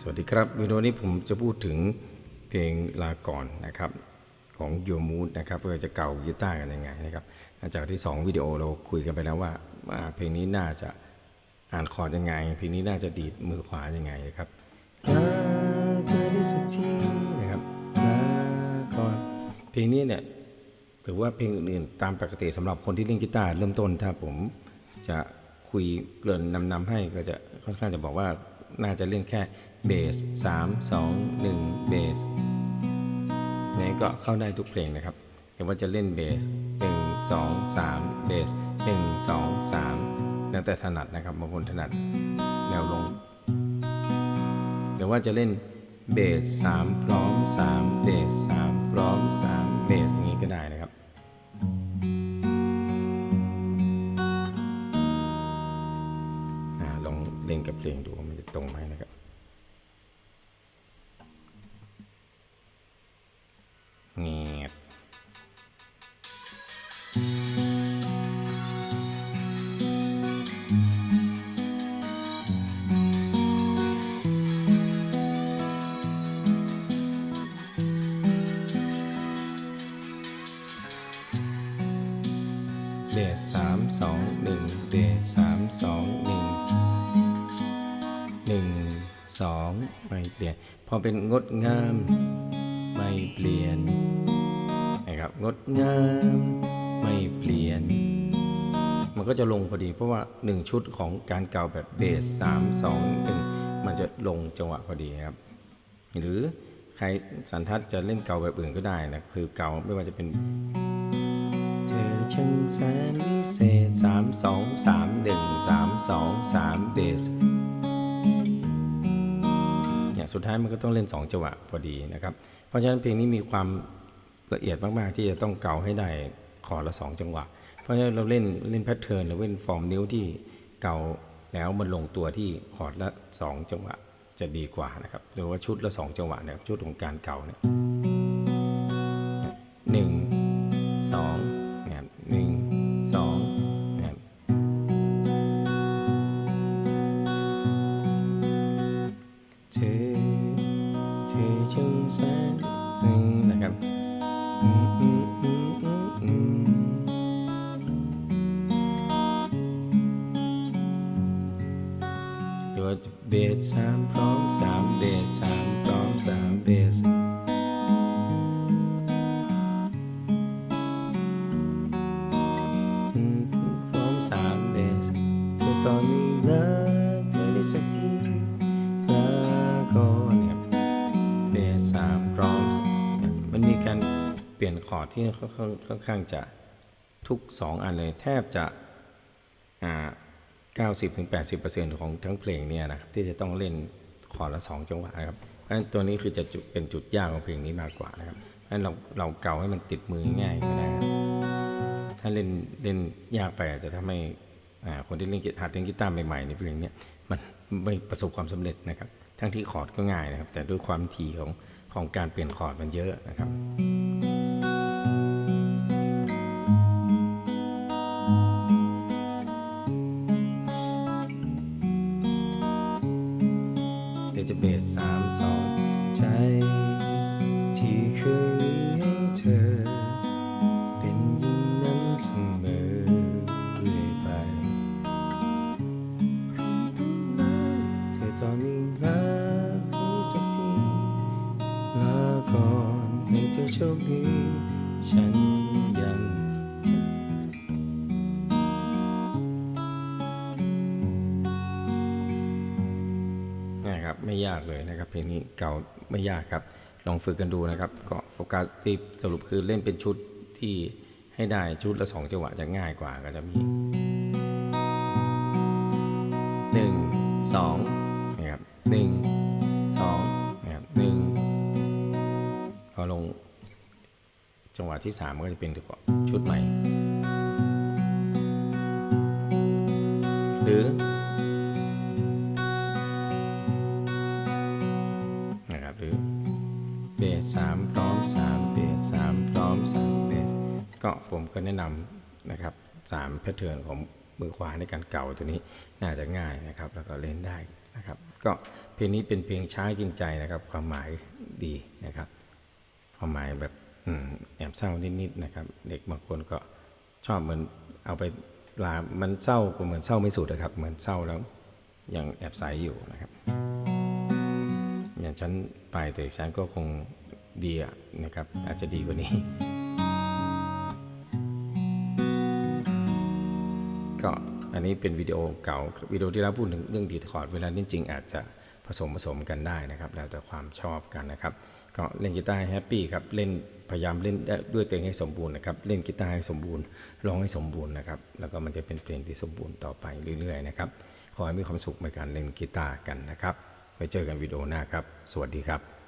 สวัสดีครับวิดีโอนี้ผมจะพูดถึงเพลงลาก่อนนะครับของโยมูดนะครับเพื่อจะเก่ากีตาร์กันยังไงนะครับหลังจากที่ 2 วิดีโอเราคุยกันไปแล้วว่าว่าเพลงนี้น่าจะอ่านคอร์ดยังไง เพลงนี้น่าจะดีดมือขวายังไงนะครับลาเธอได้สักทีนะครับลาก่อนเพลงนี้เนี่ยถือว่าเพลงอื่นๆตามปกติสำหรับคนที่เล่นกีตาร์เริ่มต้นถ้าผมจะคุยเกริ่นนำๆให้ก็จะค่อนข้างจะบอกว่า น่าจะเล่นแค่เบส3 2 1เบสนี่ก็เข้าได้ทุกเพลงนะครับแต่ว่าจะเล่นเบส1 2 3เบส1 2 3แล้วแต่ถนัดนะครับบางคนถนัดแนวลงหรือว่าจะเล่นเบส3พร้อม 3 เบส3พร้อม 3 เบสอย่างนี้ก็ได้นะครับอ่าลองเล่นกับเพลงดู เบสสามสองหนึ่งเบสสามสองหนึ่งหนึ่งสองไม่เปลี่ยน พอเป็นงดงามไม่เปลี่ยนนะครับงดงามไม่เปลี่ยน มันก็จะลงพอดีเพราะว่า 1 ชุดของการเก่าแบบเบส3 2 1มันจะลงจังหวะพอดีครับ หรือใครสันทัดจะเล่นเก่าแบบอื่นก็ได้นะคือเก่าไม่ว่าจะเป็น ช่างแสนวิเศษสามสองสามหนึ่งสามสองสามเบสเนี่ยสุดท้ายมันก็ต้องเล่น2จังหวะพอดีนะครับ เพราะฉะนั้นเพลงนี้มีความละเอียดมาก ๆ ที่จะต้องเกาให้ได้คอร์ดละ2จังหวะ เพราะฉะนั้นเราเล่นเล่นแพทเทิร์นหรือเล่นฟอร์มนิ้วที่เกาแล้วมันลงตัวที่คอร์ดละ2จังหวะจะดีกว่านะครับหรือว่าชุดละ2จังหวะเนี่ยชุดของการเกาเนี่ยหนึ่ง เธอเธอช่างแสนซึ้งนะครับอืมอืมอืมอื พร้อมมันมีการเปลี่ยนคอร์ดที่ค่อนข้างค่อนข้างจะทุก 2 อันเลยแทบจะ90-80%ของทั้งเพลงเนี่ยนะครับที่จะต้องเล่นคอร์ดละ 2 จังหวะนะครับเพราะฉะนั้นตัวนี้คือจะจเป็นจุดยากของเพลงนี้มากกว่านะครับเพราะฉะนั้นเราเราเกาให้มันติดมือง่ายก็ได้ครับถ้าเล่นเล่นยากไปอาจจะทำให้คนที่เล่นกีตาร์เล่นกีตาร์ใหม่ๆในเพลงนี้มันไม่ประสบความสำเร็จนะครับ ทั้งที่คอร์ดก็ง่ายนะครับ แต่ด้วยความถี่ของ ของการเปลี่ยนคอร์ดมันเยอะนะครับเดจะเบสสามสองใจ ที่เคยมีให้เธอ เป็นยิ่งนั้นเสมอเรื่อยไปเธอตอนนี้แลา โชคดี ฉันยังนะครับไม่ยากเลยนะครับเพลงนี้เก่าไม่ยากครับ ลองฝึกกันดูนะครับ ก็โฟกัสที่สรุปคือเล่นเป็นชุดที่ให้ได้ชุดละสองจังหวะจะง่ายกว่าก็จะมีหนึ่งสองนะครับหนึ่ง จังหวะที่สามก็จะเป็นชุดใหม่ หรือนะครับหรือเบสสามพร้อมสามเบสสามพร้อมสามเบสก็ผมก็แนะนำนะครับ3แพทเทิร์นของมือขวาในการเก่าตัวนี้น่าจะง่ายนะครับ แล้วก็เล่นได้นะครับ ก็เพลงนี้เป็นเพลงช้ากินใจนะครับ ความหมายดีนะครับ ความหมายแบบ แอบเศร้านิดๆนะครับ เด็กบางคนก็ชอบเหมือนเอาไปลามันเศร้าก็เหมือนเศร้าไม่สุดนะครับ เหมือนเศร้าแล้วยังแอบใสอยู่นะครับ อย่างฉันไปแต่ฉันก็คงดีะนะครับ อาจจะดีกว่านี้ ก็อันนี้เป็นวิดีโอเก่าวิดีโอที่เราพูดถึงเรื่องดีดคอร์ดเวลาเล่นจริงอาจจะ ผสมผสมกันได้นะครับ แล้วแต่ความชอบกันนะครับ ก็เล่นกีตาร์แฮปปี้ครับเล่นพยายามเล่นได้ด้วยตัวเองให้สมบูรณ์นะครับ เล่นกีตาร์ให้สมบูรณ์ร้องให้สมบูรณ์นะครับ แล้วก็มันจะเป็นเพลงที่สมบูรณ์ต่อไปเรื่อยๆนะครับขอให้มีความสุขในการเล่นกีตาร์กันนะครับไว้เจอกันวิดีโอหน้าครับ สวัสดีครับ